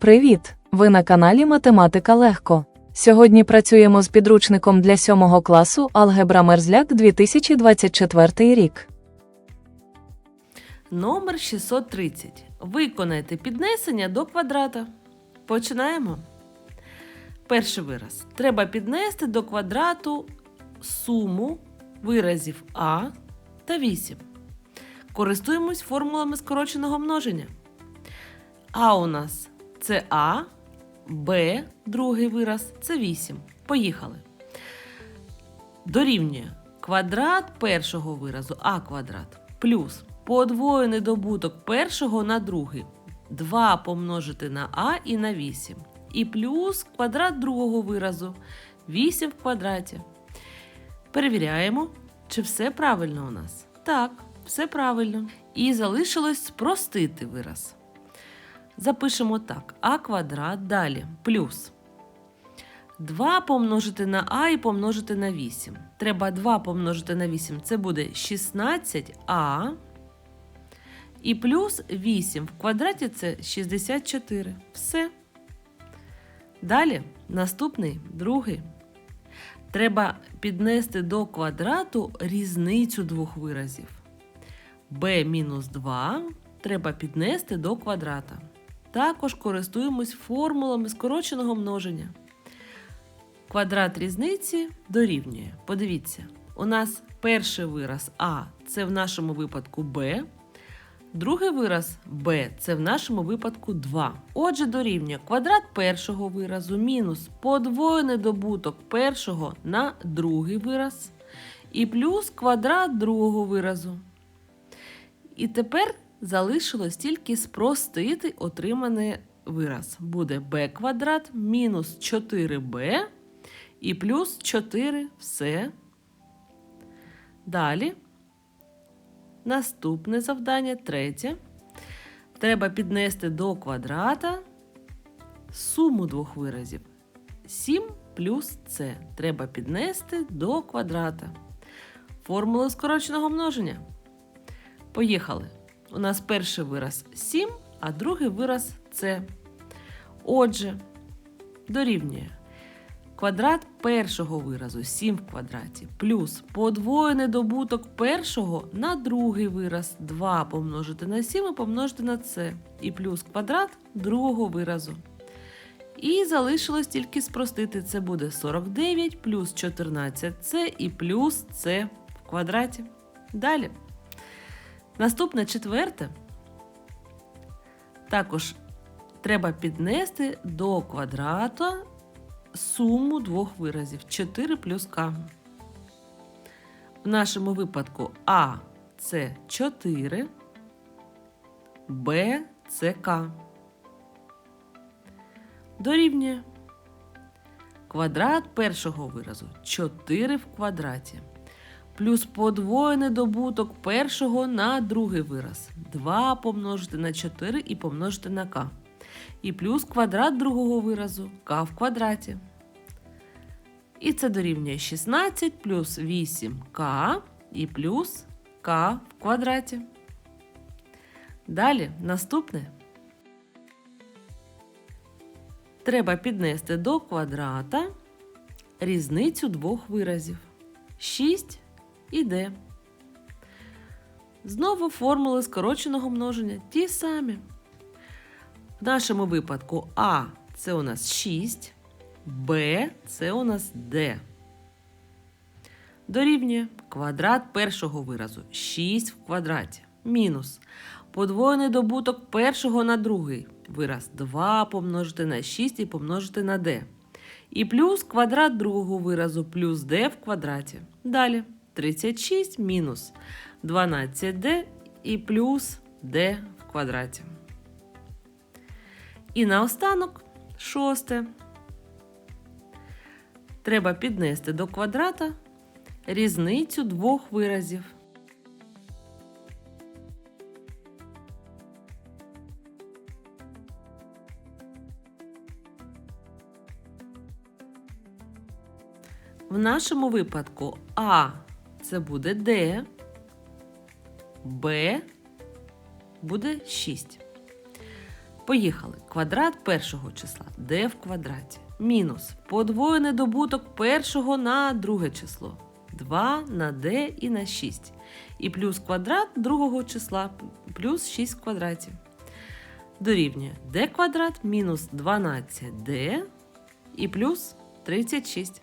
Привіт! Ви на каналі Математика Легко. Сьогодні працюємо з підручником для 7 класу Алгебра Мерзляк 2024 рік. Номер 630. Виконайте піднесення до квадрата. Починаємо. Перший вираз. Треба піднести до квадрату суму виразів А та 8. Користуємось формулами скороченого множення. А у нас це А, Б, другий вираз це 8. Поїхали. Дорівнює квадрат першого виразу А квадрат плюс подвоєний добуток першого на другий 2 помножити на А і на 8. І плюс квадрат другого виразу 8 в квадраті. Перевіряємо, чи все правильно у нас. Так, все правильно. І залишилось спростити вираз. Запишемо так: а квадрат далі плюс 2 помножити на а і помножити на 8. Треба 2 помножити на 8. Це буде 16а. І плюс 8 в квадраті це 64. Все. Далі наступний другий. Треба піднести до квадрату різницю двох виразів. b-2 треба піднести до квадрата. Також користуємось формулами скороченого множення. Квадрат різниці дорівнює. Подивіться, у нас перший вираз А це в нашому випадку Б. Другий вираз b це в нашому випадку 2. Отже, дорівнює квадрат першого виразу мінус подвоєний добуток першого на другий вираз і плюс квадрат другого виразу. І тепер залишилось тільки спростити отриманий вираз. Буде b квадрат мінус 4b і плюс 4 все. Далі. Наступне завдання, третє. Треба піднести до квадрата суму двох виразів. 7 плюс С. Треба піднести до квадрата. Формула скороченого множення. Поїхали. У нас перший вираз 7, а другий вираз С. Отже, дорівнює квадрат першого виразу 7 в квадраті плюс подвоєний добуток першого на другий вираз 2 помножити на 7 і помножити на це. І плюс квадрат другого виразу. І залишилось тільки спростити. Це буде 49 плюс 14c і плюс c в квадраті. Далі. Наступне четверте. Також треба піднести до квадрата суму двох виразів 4 плюс К. В нашому випадку А це 4, Б це К. Дорівнює квадрат першого виразу 4 в квадраті. Плюс подвоєний добуток першого на другий вираз. 2 помножити на 4 і помножити на К і плюс квадрат другого виразу k в квадраті. І це дорівнює 16 плюс 8k і плюс k в квадраті. Далі наступне. Треба піднести до квадрата різницю двох виразів 6 і d. Знову формули скороченого множення ті самі. В нашому випадку А це у нас 6, Б це у нас Д. Дорівнює квадрат першого виразу 6 в квадраті. Мінус подвоєний добуток першого на другий вираз 2 помножити на 6 і помножити на d. І плюс квадрат другого виразу плюс d в квадраті. Далі 36 мінус 12d і плюс d в квадраті. І наостанок шосте. Треба піднести до квадрата різницю двох виразів. В нашому випадку А це буде Д, Б буде 6. Поїхали. Квадрат першого числа d в квадраті. Мінус подвоєний добуток першого на друге число. 2 на d і на 6. І плюс квадрат другого числа плюс 6 в квадраті. Дорівнює d квадрат мінус 12d і плюс 36.